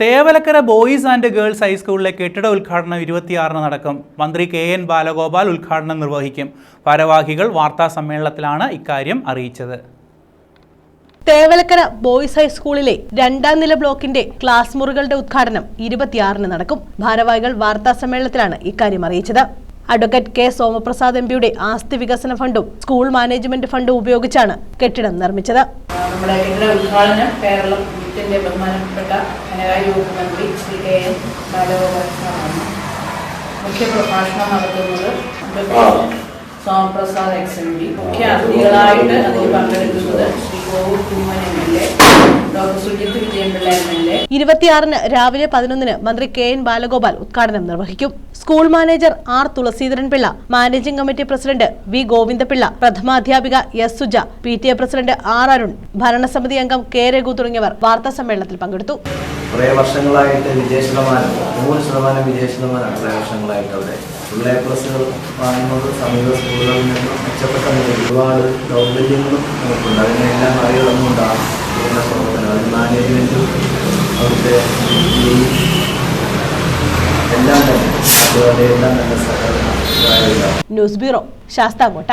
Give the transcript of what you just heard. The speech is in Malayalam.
തേവലക്കര ബോയ്സ് ആൻഡ് ഗേൾസ് ഹൈസ്കൂളിലെ കെട്ടിട ഉദ്ഘാടനം ഇരുപത്തിയാറിന് നടക്കും. മന്ത്രി കെ എൻ ബാലഗോപാൽ ഉദ്ഘാടനം നിർവഹിക്കും. ഭാരവാഹികൾ വാർത്താ സമ്മേളനത്തിലാണ് ഇക്കാര്യം അറിയിച്ചത്. തേവലക്കര ബോയ്സ് ഹൈസ്കൂളിലെ രണ്ടാം നില ബ്ലോക്കിന്റെ ക്ലാസ് മുറികളുടെ ഉദ്ഘാടനം ഇരുപത്തിയാറിന് നടക്കും. ഭാരവാഹികൾ വാർത്താ സമ്മേളനത്തിലാണ് ഇക്കാര്യം അറിയിച്ചത്. അഡ്വക്കേറ്റ് കെ സോമപ്രസാദ് എംപിയുടെ ആസ്തി വികസന ഫണ്ടും സ്കൂൾ മാനേജ്മെന്റ് ഫണ്ടും ഉപയോഗിച്ചാണ് കെട്ടിടം നിർമ്മിച്ചത്. നമ്മുടെ കെട്ടിട ഉദ്ഘാടനം കേരളത്തിന്റെ ബഹുമാനപ്പെട്ട ധനകാര്യ മന്ത്രി ശ്രീ കെ എൻ ബാലഗോപാലാണ് മുഖ്യ പ്രഭാഷണം നടത്തുന്നത് സോമപ്രസാദ് എക്സ് എം പി. മുഖ്യ അതിഥികളായിട്ട് അതിൽ പങ്കെടുക്കുന്നത് Shri Kovoor കുമ്മൻ M Sujith Vijayanpillai M L A ഇരുപത്തിയാറിന് രാവിലെ പതിനൊന്നിന് മന്ത്രി കെ എൻ ബാലഗോപാൽ ഉദ്ഘാടനം നിർവഹിക്കും. School manager R Thulaseedharan Pillai managing committee president V Govindapillai പ്രഥമാധ്യാപിക S Suja P T A president R Arun ഭരണസമിതി അംഗം കെ രഘു തുടങ്ങിയവർ വാർത്താ സമ്മേളനത്തിൽ പങ്കെടുത്തു. കുറേ വർഷങ്ങളായിട്ട് വിജയ ശതമാനം നൂറ് ശതമാനം വിജയ ശതമാനമാണ് കുറേ വർഷങ്ങളായിട്ട് അവിടെ. പിള്ളേ പ്ലസുകൾ വാങ്ങുന്നത് സമീപ സ്കൂളുകളിൽ നിന്നും മെച്ചപ്പെട്ട നിലയിൽ ഒരുപാട് ദൗർബല്യങ്ങളും നമുക്കുണ്ട്. അതിനെല്ലാം മറികടന്നുകൊണ്ടാണ് ചെയ്യുന്ന പ്രവർത്തനം മാനേജ്മെന്റും എല്ലാം തന്നെ അതുപോലെ എല്ലാം തന്നെ സഹകരണം ന്യൂസ് ബ്യൂറോ ശാസ്താകോട്ട.